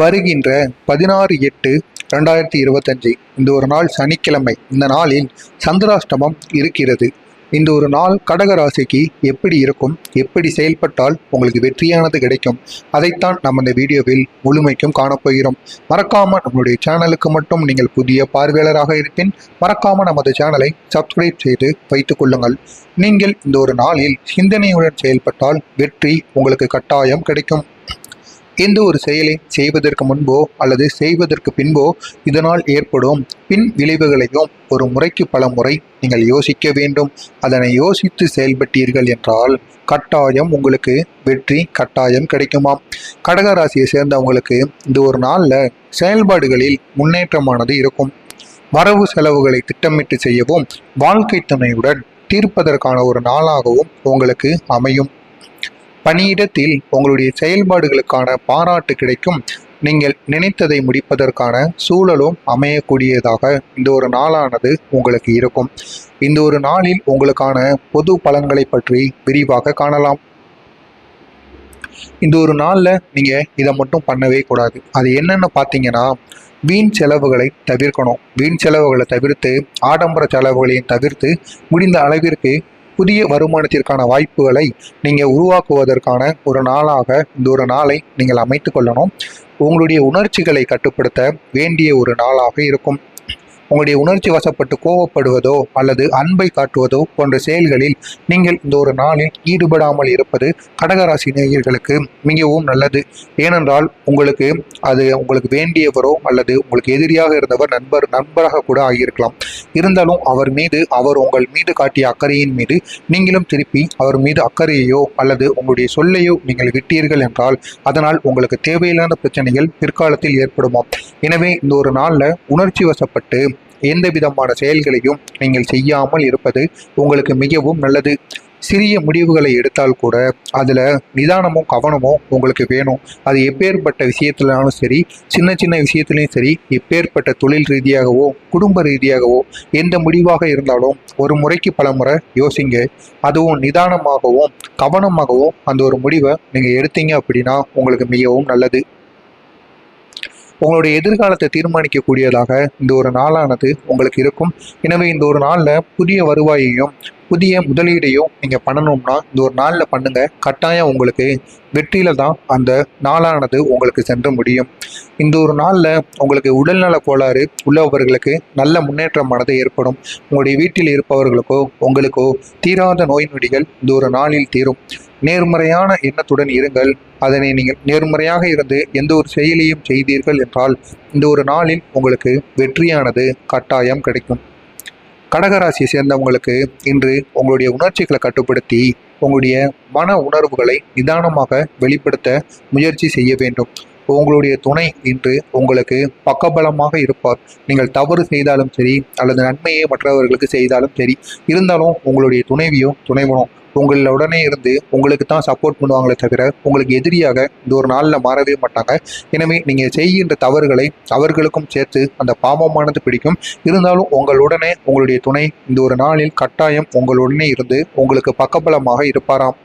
வருகின்ற பதினாறு எட்டு ரெண்டாயிரத்தி இருபத்தஞ்சு. இந்த ஒரு நாள் சனிக்கிழமை. இந்த நாளில் சந்திராஷ்டமம் இருக்கிறது. இந்த ஒரு நாள் கடக ராசிக்கு எப்படி இருக்கும்? எப்படி செயல்பட்டால் உங்களுக்கு வெற்றியானது கிடைக்கும்? அதைத்தான் நம்ம இந்த வீடியோவில் முழுமைக்கும் காணப்போகிறோம். மறக்காம நம்மளுடைய சேனலுக்கு மட்டும் நீங்கள் புதிய பார்வையாளராக இருப்பின் மறக்காம நமது சேனலை சப்ஸ்கிரைப் செய்து வைத்துக் கொள்ளுங்கள். நீங்கள் இந்த ஒரு நாளில் சிந்தனையுடன் செயல்பட்டால் வெற்றி உங்களுக்கு கட்டாயம் கிடைக்கும். எந்த ஒரு செயலை செய்வதற்கு முன்போ அல்லது செய்வதற்கு பின்போ இதனால் ஏற்படும் பின் விளைவுகளையும் ஒரு முறைக்கு பல முறை நீங்கள் யோசிக்க வேண்டும். அதனை யோசித்து செயல்பட்டீர்கள் என்றால் கட்டாயம் உங்களுக்கு வெற்றி கட்டாயம் கிடைக்குமாம். கடகராசியை சேர்ந்தவங்களுக்கு இந்த ஒரு நாளில் செயல்பாடுகளில் முன்னேற்றமானது இருக்கும். வரவு செலவுகளை திட்டமிட்டு செய்யவும் வாழ்க்கை துணையுடன் தீர்ப்பதற்கான ஒரு நாளாகவும் உங்களுக்கு அமையும். பணியிடத்தில் உங்களுடைய செயல்பாடுகளுக்கான பாராட்டு கிடைக்கும். நீங்கள் நினைத்ததை முடிப்பதற்கான சூழலும் அமையக்கூடியதாக இந்த ஒரு நாளானது உங்களுக்கு இருக்கும். இந்த ஒரு நாளில் உங்களுக்கான பொது பலன்களை பற்றி விரிவாக காணலாம். இந்த ஒரு நாளில் நீங்கள் இதை மட்டும் பண்ணவே கூடாது. அது என்னென்னு பார்த்தீங்கன்னா வீண் செலவுகளை தவிர்க்கணும். வீண் செலவுகளை தவிர்த்து ஆடம்பர செலவுகளையும் தவிர்த்து முடிந்த அளவிற்கு புதிய வருமானத்திற்கான வாய்ப்புகளை நீங்கள் உருவாக்குவதற்கான ஒரு நாளாக இந்த ஒரு நாளை நீங்கள் அமைத்து கொள்ளணும். உங்களுடைய உணர்ச்சிகளை கட்டுப்படுத்த வேண்டிய ஒரு நாளாக இருக்கும். உங்களுடைய உணர்ச்சி வசப்பட்டு கோவப்படுவதோ அல்லது அன்பை காட்டுவதோ போன்ற செயல்களில் நீங்கள் இந்த ஒரு நாளில் ஈடுபடாமல் இருப்பது கடகராசி நேயர்களுக்கு மிகவும் நல்லது. ஏனென்றால் உங்களுக்கு அது உங்களுக்கு வேண்டியவரோ அல்லது உங்களுக்கு எதிரியாக இருந்தவர் நண்பர் நண்பராக கூட ஆகியிருக்கலாம். இருந்தாலும் அவர் மீது அவர் உங்கள் மீது காட்டிய அக்கறையின் மீது நீங்களும் திருப்பி அவர் மீது அக்கறையையோ அல்லது உங்களுடைய சொல்லையோ நீங்கள் விட்டீர்கள் என்றால் அதனால் உங்களுக்கு தேவையில்லாத பிரச்சனைகள் பிற்காலத்தில் ஏற்படுமாம் எனவே இந்த ஒரு நாளில் உணர்ச்சி வசப்பட்டு எந்த விதமான செயல்களையும் நீங்கள் செய்யாமல் இருப்பது உங்களுக்கு மிகவும் நல்லது. சிறிய முடிவுகளை எடுத்தால் கூட அதில் நிதானமும் கவனமும் உங்களுக்கு வேணும். அது எப்பேற்பட்ட விஷயத்துலனாலும் சரி சின்ன சின்ன விஷயத்துலையும் சரி எப்பேற்பட்ட தொழில் ரீதியாகவோ குடும்ப ரீதியாகவோ எந்த முடிவாக இருந்தாலும் ஒரு முறைக்கு பல முறை யோசிங்க. அதுவும் நிதானமாகவும் கவனமாகவும் அந்த ஒரு முடிவை நீங்கள் எடுத்தீங்க அப்படின்னா உங்களுக்கு மிகவும் நல்லது. உங்களுடைய எதிர்காலத்தை தீர்மானிக்கக்கூடியதாக இந்த ஒரு நாளானது உங்களுக்கு இருக்கும். எனவே இந்த ஒரு நாளில் புதிய வருவாயையும் புதிய முதலீடையும் நீங்கள் பண்ணணும்னா இந்த ஒரு நாளில் பண்ணுங்கள் கட்டாயம் உங்களுக்கு வெற்றியில் தான் அந்த நாளானது உங்களுக்கு சென்று முடியும். இந்த ஒரு நாளில் உங்களுக்கு உடல்நல கோளாறு உள்ளவர்களுக்கு நல்ல முன்னேற்றமானது ஏற்படும். உங்களுடைய வீட்டில் இருப்பவர்களுக்கோ உங்களுக்கோ தீராத நோய் நொடிகள் இந்த ஒரு நாளில் தீரும். நேர்மறையான எண்ணத்துடன் இருங்கள். அதனை நீங்கள் நேர்மறையாக இருந்து எந்த ஒரு செயலையும் செய்தீர்கள் என்றால் இந்த ஒரு நாளில் உங்களுக்கு வெற்றியானது கட்டாயம் கிடைக்கும். கடகராசியை சேர்ந்தவங்களுக்கு இன்று உங்களுடைய உணர்ச்சிகளை கட்டுப்படுத்தி உங்களுடைய மன உணர்வுகளை நிதானமாக வெளிப்படுத்த முயற்சி செய்ய வேண்டும். உங்களுடைய துணை இன்று உங்களுக்கு பக்கபலமாக இருப்பார். நீங்கள் தவறு செய்தாலும் சரி அல்லது நன்மையை மற்றவர்களுக்கு செய்தாலும் சரி இருந்தாலும் உங்களுடைய துணைவியோ உங்களில் உங்களுடனே இருந்து உங்களுக்கு தான் சப்போர்ட் பண்ணுவாங்களே தவிர உங்களுக்கு எதிரியாக இந்த ஒரு நாளில் மாறவே மாட்டாங்க. எனவே நீங்கள் செய்கின்ற தவறுகளை அவர்களுக்கும் சேர்த்து அந்த பாவமானது பிடிக்கும். இருந்தாலும் உங்களுடனே உங்களுடைய துணை இந்த ஒரு நாளில் கட்டாயம் உங்களுடனே இருந்து உங்களுக்கு பக்கபலமாக இருப்பாராம்.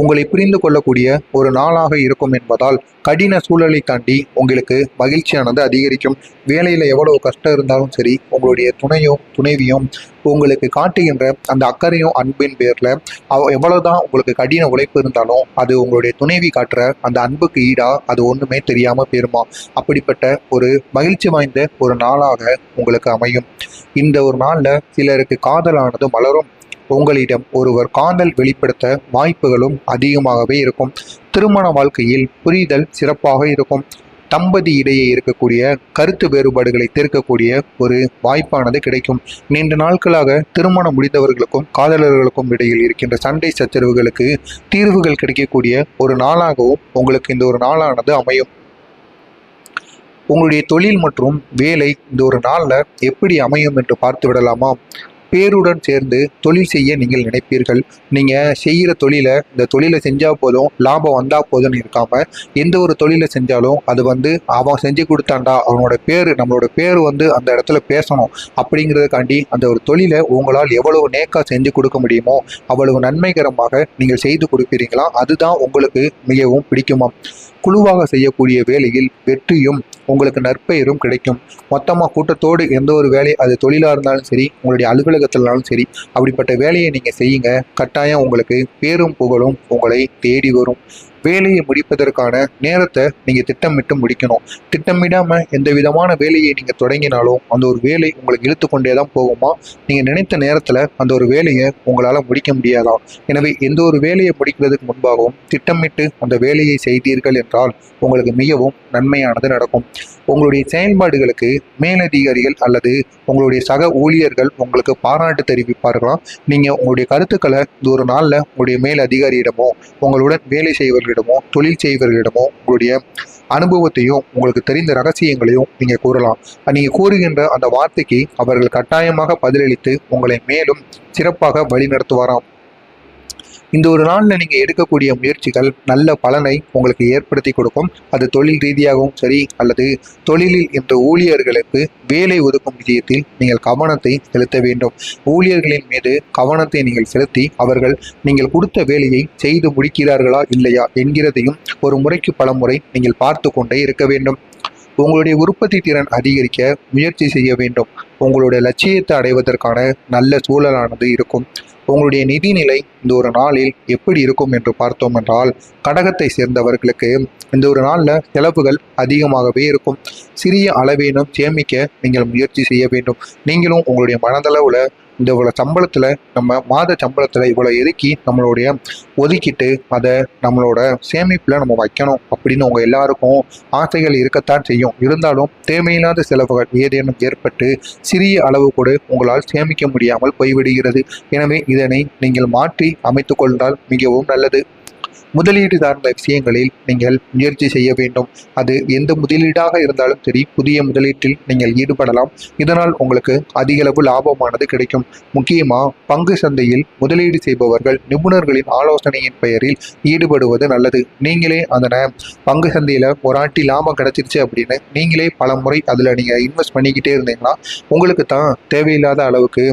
உங்களை புரிந்து கொள்ளக்கூடிய ஒரு நாளாக இருக்கும் என்பதால் கடின சூழலை தாண்டி உங்களுக்கு மகிழ்ச்சியானது அதிகரிக்கும். வேலையில் எவ்வளவு கஷ்டம் இருந்தாலும் சரி உங்களுடைய துணையும் துணைவியும் உங்களுக்கு காட்டுகின்ற அந்த அக்கறையும் அன்பின் பேரில் அவ எவ்வளவுதான் உங்களுக்கு கடின உழைப்பு இருந்தாலும் அது உங்களுடைய துணைவி காட்டுற அந்த அன்புக்கு ஈடா அது ஒன்றுமே தெரியாமல் போயிருமா? அப்படிப்பட்ட ஒரு மகிழ்ச்சி வாய்ந்த ஒரு நாளாக உங்களுக்கு அமையும். இந்த ஒரு நாளில் சிலருக்கு காதலானது மலரும். உங்களிடம் ஒருவர் காதல் வெளிப்படுத்த வாய்ப்புகளும் அதிகமாகவே இருக்கும். திருமண வாழ்க்கையில் புரிதல் சிறப்பாக இருக்கும். தம்பதி இடையே இருக்கக்கூடிய கருத்து வேறுபாடுகளை தீர்க்கக்கூடிய ஒரு வாய்ப்பானது கிடைக்கும். நீண்ட நாட்களாக திருமணம் முடிந்தவர்களுக்கும் காதலர்களுக்கும் இடையில் இருக்கின்ற சண்டை சச்சரவுகளுக்கு தீர்வுகள் கிடைக்கக்கூடிய ஒரு நாளாகவும் உங்களுக்கு இந்த ஒரு நாளானது அமையும். உங்களுடைய தொழில் மற்றும் வேலை இந்த ஒரு நாளில் எப்படி அமையும் என்று பார்த்து விடலாமா பேருடன் சேர்ந்து தொழில் செய்ய நீங்கள் நினைப்பீர்கள். நீங்கள் செய்கிற தொழிலை இந்த தொழிலை செஞ்சால் போதும் லாபம் வந்தால் போதும்னு இருக்காம எந்த ஒரு தொழிலை செஞ்சாலும் அது வந்து அவன் செஞ்சு கொடுத்தாண்டா அவனோட பேர் நம்மளோட பேர் வந்து அந்த இடத்துல பேசணும். அப்படிங்கிறதுக்காண்டி அந்த ஒரு தொழிலை உங்களால் எவ்வளவு நேக்காக செஞ்சு கொடுக்க முடியுமோ அவ்வளவு நன்மைகரமாக நீங்கள் செய்து கொடுப்பீர்களா? அதுதான் உங்களுக்கு மிகவும் பிடிக்குமா குழுவாக செய்யக்கூடிய வேலையில் வெற்றியும் உங்களுக்கு நற்பெயரும் கிடைக்கும். மொத்தமாக கூட்டத்தோடு எந்த ஒரு வேலை அது தொழிலாக இருந்தாலும் சரி உங்களுடைய அலுவலகத்திலாலும் சரி அப்படிப்பட்ட வேலையை நீங்கள் செய்யுங்க. கட்டாயம் உங்களுக்கு பேரும் புகழும் உங்களை தேடி வரும். வேலையை முடிப்பதற்கான நேரத்தை நீங்கள் திட்டமிட்டு முடிக்கணும். திட்டமிடாமல் எந்த விதமான வேலையை நீங்கள் தொடங்கினாலும் அந்த ஒரு வேலை உங்களுக்கு இழுத்து கொண்டே தான் போகுமா? நீங்கள் நினைத்த நேரத்தில் அந்த ஒரு வேலையை உங்களால் முடிக்க முடியாதாம் எனவே எந்த ஒரு வேலையை முடிக்கிறதுக்கு முன்பாகவும் திட்டமிட்டு அந்த வேலையை செய்தீர்கள் என்றால் உங்களுக்கு மிகவும் நன்மையானது நடக்கும். உங்களுடைய செயல்பாடுகளுக்கு மேலதிகாரிகள் அல்லது உங்களுடைய சக ஊழியர்கள் உங்களுக்கு பாராட்டு தெரிவிப்பார்களாம் நீங்கள் உங்களுடைய கருத்துக்களை இந்த ஒரு நாளில் உங்களுடைய மேல் அதிகாரியிடமோ உங்களுடன் வேலை செய்பவர்களிடமோ தொழில் செய்வர்களிடமோ உங்களுடைய அனுபவத்தையும் உங்களுக்கு தெரிந்த ரகசியங்களையும் நீங்கள் கூறலாம். நீங்கள் கூறுகின்ற அந்த வார்த்தைக்கு அவர்கள் கட்டாயமாக பதிலளித்து உங்களை மேலும் சிறப்பாக வழிநடத்துவாராம். இந்த ஒரு நாளில் நீங்கள் எடுக்கக்கூடிய முயற்சிகள் நல்ல பலனை உங்களுக்கு ஏற்படுத்தி கொடுக்கும். அது தொழில் ரீதியாகவும் சரி அல்லது தொழிலில் இந்த ஊழியர்களுக்கு வேலை ஒதுக்கும் விஷயத்தில் நீங்கள் கவனத்தை செலுத்த வேண்டும். ஊழியர்களின் மீது கவனத்தை நீங்கள் செலுத்தி அவர்கள் நீங்கள் கொடுத்த வேலையை செய்து முடிக்கிறார்களா இல்லையா என்கிறதையும் ஒரு முறைக்கு பல முறை நீங்கள் பார்த்து கொண்டே இருக்க வேண்டும். உங்களுடைய உற்பத்தி திறன் அதிகரிக்க முயற்சி செய்ய வேண்டும். உங்களுடைய லட்சியத்தை அடைவதற்கான நல்ல சூழலானது இருக்கும். உங்களுடைய நிதிநிலை இந்த ஒரு நாளில் எப்படி இருக்கும் என்று பார்த்தோம் என்றால் கடகத்தை சேர்ந்தவர்களுக்கு இந்த ஒரு நாளில் செலவுகள் அதிகமாகவே இருக்கும். சிறிய அளவேனும் சேமிக்க நீங்கள் முயற்சி செய்ய வேண்டும். நீங்களும் உங்களுடைய மனதளவில் இந்த இவ்வளோ சம்பளத்தில் நம்ம மாத சம்பளத்தில் இவ்வளோ எதுக்கி நம்மளுடைய ஒதுக்கிட்டு அதை நம்மளோட சேமிப்பில் நம்ம வைக்கணும் அப்படின்னு உங்கள் எல்லாருக்கும் ஆசைகள் இருக்கத்தான் செய்யும். இருந்தாலும் தேவையில்லாத செலவுகள் ஏதேனும் ஏற்பட்டு சிறிய அளவு கூட உங்களால் சேமிக்க முடியாமல் போய்விடுகிறது. எனவே இதனை நீங்கள் மாற்றி அமைத்து கொண்டால் மிகவும் நல்லது. முதலீடு சார்ந்த விஷயங்களில் நீங்கள் முயற்சி செய்ய வேண்டும். அது எந்த முதலீடாக இருந்தாலும் சரி புதிய முதலீட்டில் நீங்கள் ஈடுபடலாம். இதனால் உங்களுக்கு அதிகளவு லாபமானது கிடைக்கும். முக்கியமாக பங்கு சந்தையில் முதலீடு செய்பவர்கள் நிபுணர்களின் ஆலோசனையின் பெயரில் ஈடுபடுவது நல்லது. நீங்களே அதனை பங்கு சந்தையில் ஒரு ஆட்டி லாபம் கிடைச்சிருச்சு அப்படின்னு நீங்களே பல முறை அதில் நீங்கள் இன்வெஸ்ட் பண்ணிக்கிட்டே இருந்தீங்கன்னா உங்களுக்கு தான் தேவையில்லாத அளவுக்கு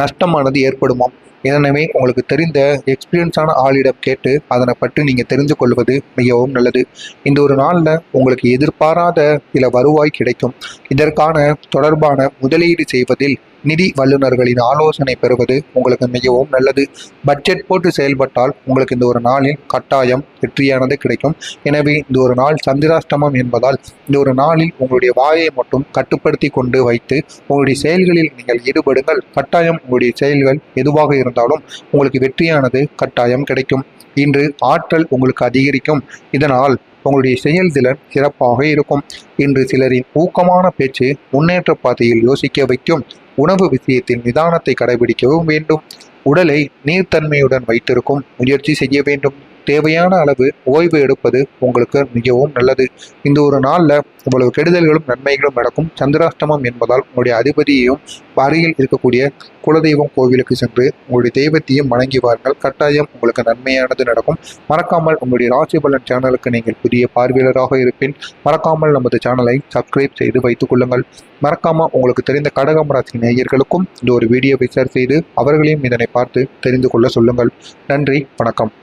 நஷ்டமானது ஏற்படுமாம். எனவே உங்களுக்கு தெரிந்த எக்ஸ்பீரியன்ஸான ஆளிடம் கேட்டு அதனை பற்றி நீங்கள் தெரிந்து கொள்வது மிகவும் நல்லது. இந்த ஒரு நாளில் உங்களுக்கு எதிர்பாராத சில வருவாய் கிடைக்கும். இதற்கான தொடர்பான முதலீடு செய்வதில் நிதி வல்லுநர்களின் ஆலோசனை பெறுவது உங்களுக்கு மிகவும் நல்லது. பட்ஜெட் போட்டு செயல்பட்டால் உங்களுக்கு இந்த ஒரு நாளில் கட்டாயம் வெற்றியானது கிடைக்கும். எனவே இந்த ஒரு நாள் சந்திராஷ்டமம் என்பதால் இந்த ஒரு நாளில் உங்களுடைய வாயை மட்டும் கட்டுப்படுத்தி கொண்டு வைத்து உங்களுடைய செயல்களில் நீங்கள் ஈடுபடுங்கள். கட்டாயம் உங்களுடைய செயல்கள் எதுவாக இருந்தாலும் உங்களுக்கு வெற்றியானது கட்டாயம் கிடைக்கும். இன்று ஆற்றல் உங்களுக்கு அதிகரிக்கும். இதனால் உங்களுடைய செயல்திறன் சிறப்பாக இருக்கும். இன்று சிலரின் ஊக்கமான பேச்சு முன்னேற்ற பாதையில் யோசிக்க வைக்கும். உணவு விஷயத்தில் நிதானத்தை கடைபிடிக்கவும் வேண்டும். உடலை நீர்த்தன்மையுடன் வைத்திருக்கும் முயற்சி செய்ய வேண்டும். தேவையான அளவு ஓய்வு எடுப்பது உங்களுக்கு மிகவும் நல்லது. இந்த ஒரு நாளில் இவ்வளவு கெடுதல்களும் நன்மைகளும் நடக்கும். சந்திராஷ்டமம் என்பதால் உங்களுடைய அதிபதியையும் அருகில் இருக்கக்கூடிய குலதெய்வம் கோவிலுக்கு சென்று உங்களுடைய தெய்வத்தையும் வணங்கி வாருங்கள். கட்டாயம் உங்களுக்கு நன்மையானது நடக்கும். மறக்காமல் உங்களுடைய ராசி பலன் சேனலுக்கு நீங்கள் புதிய பார்வையாளராக இருப்பின் மறக்காமல் நமது சேனலை சப்ஸ்கிரைப் செய்து வைத்துக் கொள்ளுங்கள். மறக்காமல் உங்களுக்கு தெரிந்த கடகம் ராசி நேயர்களுக்கும் இந்த ஒரு வீடியோவை ஷேர் செய்து அவர்களையும் இதனை பார்த்து தெரிந்து கொள்ள சொல்லுங்கள். நன்றி வணக்கம்.